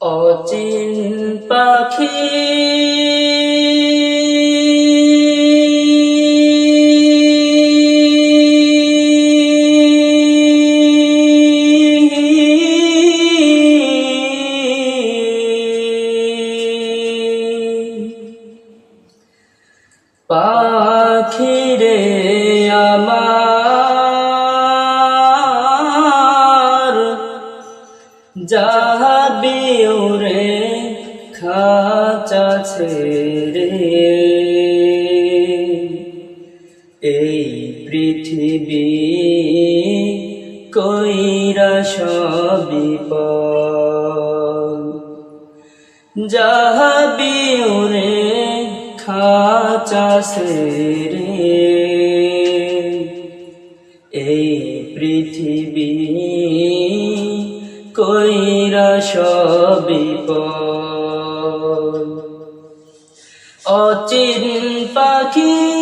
অচিন পাখি। পাখিরে যাবি ওরে খাঁচা ছেড়ে। এই পৃথিবী কইরা সবই যাবি ওরে খাঁচা ছেড়ে। এই পৃথিবী কইরা সবই অচিন পাখি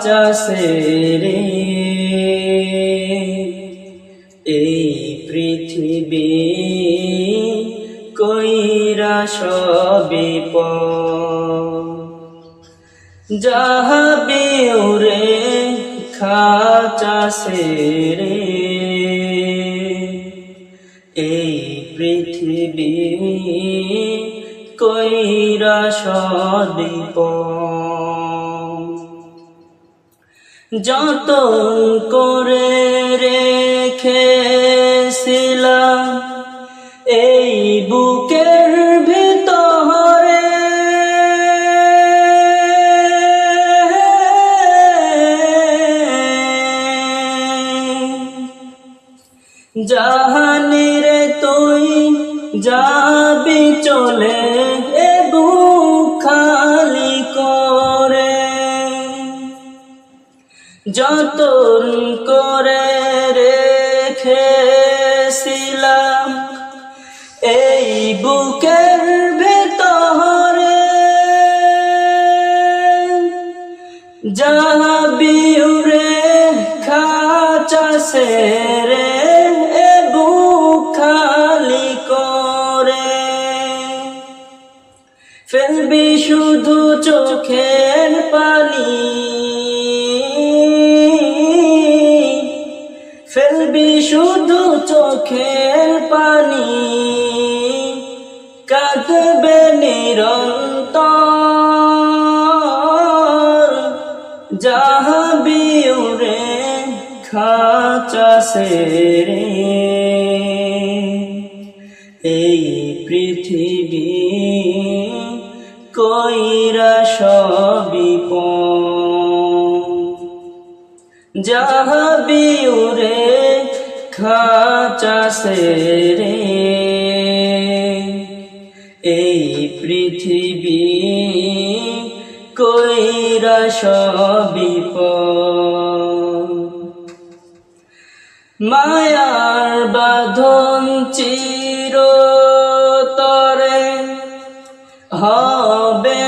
খাচা সেরে এই পৃথিবী কইরা সবি যাহাবি উরে খাচা সেরে এই পৃথিবী কইরা সদীপ যত করে রেখেছিলাম এই বুকের ভিতরে। জাহানিরে তুই যাবি চলে যতন করে রেখেছিলাম, এই বুকের ভেতরে যাবি উরে খাচা সেরে এ বুক খালি করে। ফেলবি শুধু চোখের চোখের পানি কাঁদবে নিরন্তর। যাহাবি উরে খাচা সেরে। এই পৃথিবী কইরা সবই যাহাবি উরে খাচা সেরে এই পৃথিবী কইরা সবই মায়ার বাঁধন চির তরে হবে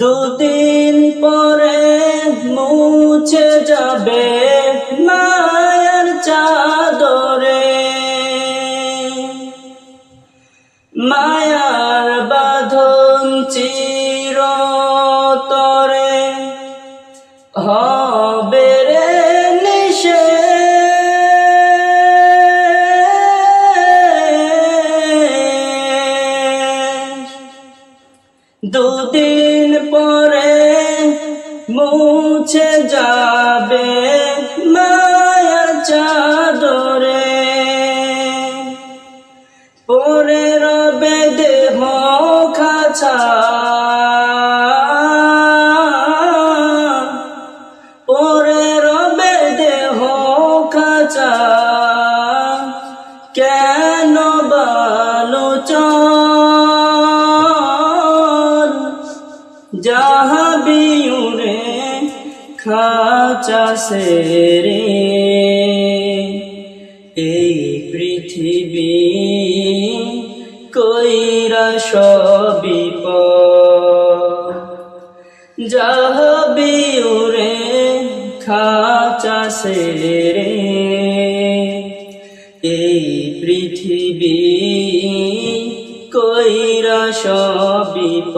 দুদিন পরে মুছে যাবে মায়ার চাদরে। মায়ার বাঁধন চির তরে হবে রে নিশে। দুদিন মুছে যাবে মায়া চাদরে। পরে রবে দেহ খাছা পরে রবে দেহ খাছা কেন বালো যাহা খাচা সেরে এই পৃথিবী কইরা সবিপ যাহাবি উরে খাচা সেরে এই পৃথিবী কইরা সবিপ